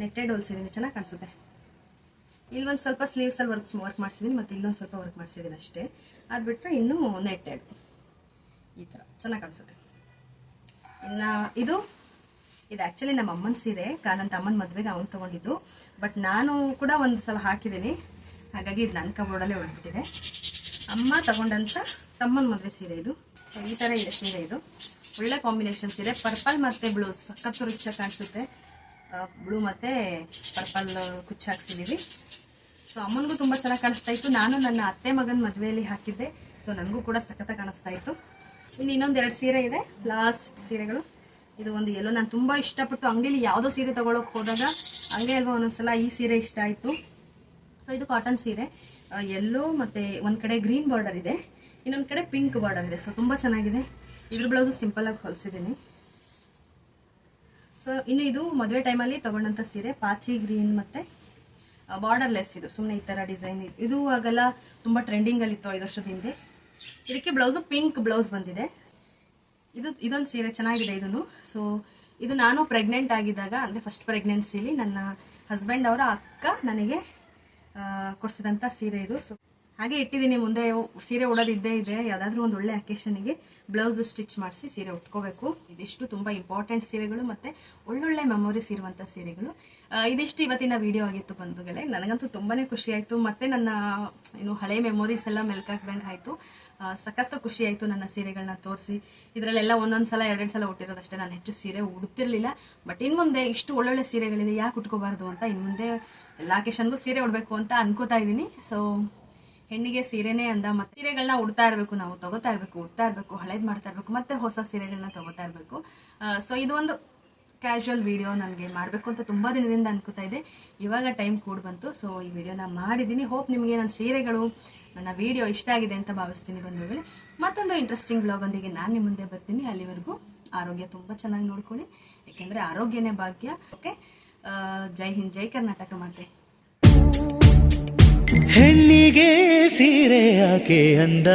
ನೆಟ್ಟೆಡ್ ಹೊಲ್ಸಿದ್ದೀನಿ ಚೆನ್ನಾಗಿ ಕಾಣಿಸುತ್ತೆ. ಇಲ್ಲೊಂದು ಸ್ವಲ್ಪ ಸ್ಲೀವ್ಸಲ್ಲಿ ವರ್ಕ್ ವರ್ಕ್ ಮಾಡಿಸಿದ್ದೀನಿ ಮತ್ತು ಇಲ್ಲೊಂದು ಸ್ವಲ್ಪ ವರ್ಕ್ ಮಾಡಿಸಿದ್ದೀನಿ ಅಷ್ಟೇ. ಅದು ಬಿಟ್ಟರೆ ಇನ್ನೂ ನೆಟ್ಟೆಡ್. ಈ ಥರ ಚೆನ್ನಾಗಿ ಕಾಣಿಸುತ್ತೆ. ಇನ್ನು ಇದು ಇದು ಆ್ಯಕ್ಚುಲಿ ನಮ್ಮ ಅಮ್ಮನ ಸೀರೆ ಕಾ ಅಮ್ಮನ ಮದುವೆಗೆ ಅವ್ನು ತೊಗೊಂಡಿದ್ದು. ಬಟ್ ನಾನು ಕೂಡ ಒಂದು ಸಲ ಹಾಕಿದ್ದೀನಿ ಹಾಗಾಗಿ ಇದು ನನ್ನ ಕಬೋರ್ಡಲ್ಲೇ ಉಳ್ಬಿಟ್ಟಿದೆ. ಅಮ್ಮ ತಗೊಂಡಂಥ ತಮ್ಮನ ಮದುವೆ ಸೀರೆ ಇದು. ಈ ಥರ ಇದೆ ಸೀರೆ ಇದು. ಒಳ್ಳೆ ಕಾಂಬಿನೇಷನ್ ಸೀರೆ. ಪರ್ಪಲ್ ಮತ್ತು ಬ್ಲೂ ಸಖತ್ತು ರಿಚ್ ಕಾಣಿಸುತ್ತೆ. ಬ್ಲೂ ಮತ್ತು ಪರ್ಪಲ್ ಕುಚ್ಚ ಹಾಕ್ಸಿದ್ದೀವಿ ಸೊ ಅಮ್ಮನಿಗೂ ತುಂಬ ಚೆನ್ನಾಗಿ ಕಾಣಿಸ್ತಾ ಇತ್ತು. ನಾನು ನನ್ನ ಅತ್ತೆ ಮಗನ ಮದುವೆಯಲ್ಲಿ ಹಾಕಿದ್ದೆ. ಸೊ ನನಗೂ ಕೂಡ ಸಖತ್ತ ಕಾಣಿಸ್ತಾ ಇತ್ತು. ಇನ್ನು ಇನ್ನೊಂದು ಎರಡು ಸೀರೆ ಇದೆ. ಲಾಸ್ಟ್ ಸೀರೆಗಳು. ಇದು ಒಂದು ಎಲ್ಲೋ ನಾನು ತುಂಬ ಇಷ್ಟಪಟ್ಟು ಅಂಗಡಿಲಿ ಯಾವುದೋ ಸೀರೆ ತಗೊಳಕ್ ಹೋದಾಗ ಹಂಗೆ ಅಲ್ವಾ ಒಂದೊಂದ್ಸಲ ಈ ಸೀರೆ ಇಷ್ಟ ಆಯಿತು. ಸೊ ಇದು ಕಾಟನ್ ಸೀರೆ. ಎಲ್ಲೋ ಮತ್ತೆ ಒಂದ್ ಕಡೆ ಗ್ರೀನ್ ಬಾರ್ಡರ್ ಇದೆ. ಇನ್ನೊಂದ್ ಕಡೆ ಪಿಂಕ್ ಬಾರ್ಡರ್ ಇದೆ. ಸೊ ತುಂಬಾ ಚೆನ್ನಾಗಿದೆ. ಇದ್ರ ಬ್ಲೌಸ್ ಸಿಂಪಲ್ ಆಗಿ ಹೊಲಿಸಿದ್ದೀನಿ ಸೊ ಇನ್ನು ಇದು ಮದುವೆ ಟೈಮಲ್ಲಿ ತಗೊಂಡಂತ ಸೀರೆ ಪಾಚಿ ಗ್ರೀನ್ ಮತ್ತೆ ಬಾರ್ಡರ್ಲೆಸ್ ಇದು. ಸುಮ್ಮನೆ ಈ ತರ ಡಿಸೈನ್ ಇದು ಆಗೆಲ್ಲ ತುಂಬಾ ಟ್ರೆಂಡಿಂಗ್ ಅಲ್ಲಿ ಇತ್ತು ಐದು ವರ್ಷದ ಹಿಂದೆ. ಇದಕ್ಕೆ ಬ್ಲೌಸು ಪಿಂಕ್ ಬ್ಲೌಸ್ ಬಂದಿದೆ. ಇದು, ಇದೊಂದು ಸೀರೆ ಚೆನ್ನಾಗಿದೆ ಇದನ್ನು. ಸೊ ಇದು ನಾನು ಪ್ರೆಗ್ನೆಂಟ್ ಆಗಿದ್ದಾಗ, ಅಂದರೆ ಫಸ್ಟ್ ಪ್ರೆಗ್ನೆನ್ಸಿಲಿ ನನ್ನ ಹಸ್ಬೆಂಡ್ ಅವರ ಅಕ್ಕ ನನಗೆ ಕೊಡಿಸಿದಂಥ ಸೀರೆ ಇದು. ಸೊ ಹಾಗೆ ಇಟ್ಟಿದ್ದೀನಿ. ಮುಂದೆ ಸೀರೆ ಉಡೋದಿದ್ದೇ ಇದೆ. ಯಾವುದಾದ್ರೂ ಒಂದು ಒಳ್ಳೆ ಅಕೇಶನಿಗೆ ಬ್ಲೌಸ್ ಸ್ಟಿಚ್ ಮಾಡಿಸಿ ಸೀರೆ ಉಟ್ಕೋಬೇಕು. ಇದಿಷ್ಟು ತುಂಬ ಇಂಪಾರ್ಟೆಂಟ್ ಸೀರೆಗಳು ಮತ್ತು ಒಳ್ಳೊಳ್ಳೆ ಮೆಮೊರೀಸ್ ಇರುವಂಥ ಸೀರೆಗಳು. ಇದಿಷ್ಟು ಇವತ್ತಿನ ವಿಡಿಯೋ ಆಗಿತ್ತು ಬಂಧುಗಳೇ. ನನಗಂತೂ ತುಂಬಾ ಖುಷಿ ಆಯಿತು. ಮತ್ತು ನನ್ನ ಏನು ಹಳೆ ಮೆಮೊರೀಸ್ ಎಲ್ಲ ಮೆಲ್ಕಾಕ್ದಂಗೆ ಆಯಿತು. ಸಖತ್ತು ಖುಷಿ ಆಯಿತು ನನ್ನ ಸೀರೆಗಳನ್ನ ತೋರಿಸಿ. ಇದರಲ್ಲೆಲ್ಲ ಒಂದೊಂದು ಸಲ ಎರಡೆರಡು ಸಲ ಉಟ್ಟಿರೋದಷ್ಟೇ. ನಾನು ಹೆಚ್ಚು ಸೀರೆ ಉಡ್ತಿರ್ಲಿಲ್ಲ. ಬಟ್ ಇನ್ನು ಮುಂದೆ ಇಷ್ಟು ಒಳ್ಳೊಳ್ಳೆ ಸೀರೆಗಳಿದೆ. ಯಾಕೆ ಉಟ್ಕೋಬಾರ್ದು ಅಂತ ಇನ್ನು ಮುಂದೆ ಎಲ್ಲ ಅಕೇಶನ್ಗೂ ಸೀರೆ ಉಡಬೇಕು ಅಂತ ಅನ್ಕೋತಾ ಇದ್ದೀನಿ. ಸೊ ಹೆಣ್ಣಿಗೆ ಸೀರೆನೇ ಅಂದ, ಮತ್ತೆ ಸೀರೆಗಳನ್ನ ಉಡ್ತಾ ಇರಬೇಕು ನಾವು, ತಗೋತಾ ಇರಬೇಕು, ಉಡ್ತಾ ಇರಬೇಕು, ಹಳೇದು ಮಾಡ್ತಾ ಇರಬೇಕು, ಮತ್ತೆ ಹೊಸ ಸೀರೆಗಳನ್ನ ತಗೋತಾ ಇರಬೇಕು. ಸೊ ಇದು ಒಂದು ಕ್ಯಾಶುವಲ್ ವಿಡಿಯೋ ನನಗೆ ಮಾಡಬೇಕು ಅಂತ ತುಂಬ ದಿನದಿಂದ ಅನ್ಕೋತಾ ಇದೆ. ಇವಾಗ ಟೈಮ್ ಕೂಡ ಬಂತು ಸೊ ಈ ವಿಡಿಯೋನ ಮಾಡಿದ್ದೀನಿ ಹೋಪ್ ನಿಮಗೆ ನನ್ನ ಸೀರೆಗಳು, ನನ್ನ ವಿಡಿಯೋ ಇಷ್ಟ ಆಗಿದೆ ಅಂತ ಭಾವಿಸ್ತೀನಿ ಬಂಧುಗಳೇ ಮತ್ತೊಂದು ಇಂಟ್ರೆಸ್ಟಿಂಗ್ ಬ್ಲಾಗ್ ಒಂದಿಗೆ ನಾನು ನಿಮ್ಮ ಮುಂದೆ ಬರ್ತೀನಿ. ಅಲ್ಲಿವರೆಗೂ ಆರೋಗ್ಯ ತುಂಬ ಚೆನ್ನಾಗಿ ನೋಡ್ಕೊಳ್ಳಿ. ಯಾಕೆಂದರೆ ಆರೋಗ್ಯನೇ ಭಾಗ್ಯ. ಓಕೆ ಜೈ ಹಿಂದ್, ಜೈ ಕರ್ನಾಟಕ ಮಾತೆ. ಹೆಣ್ಣಿಗೆ ಸೀರೆ ಯಾಕೆ ಅಂದ?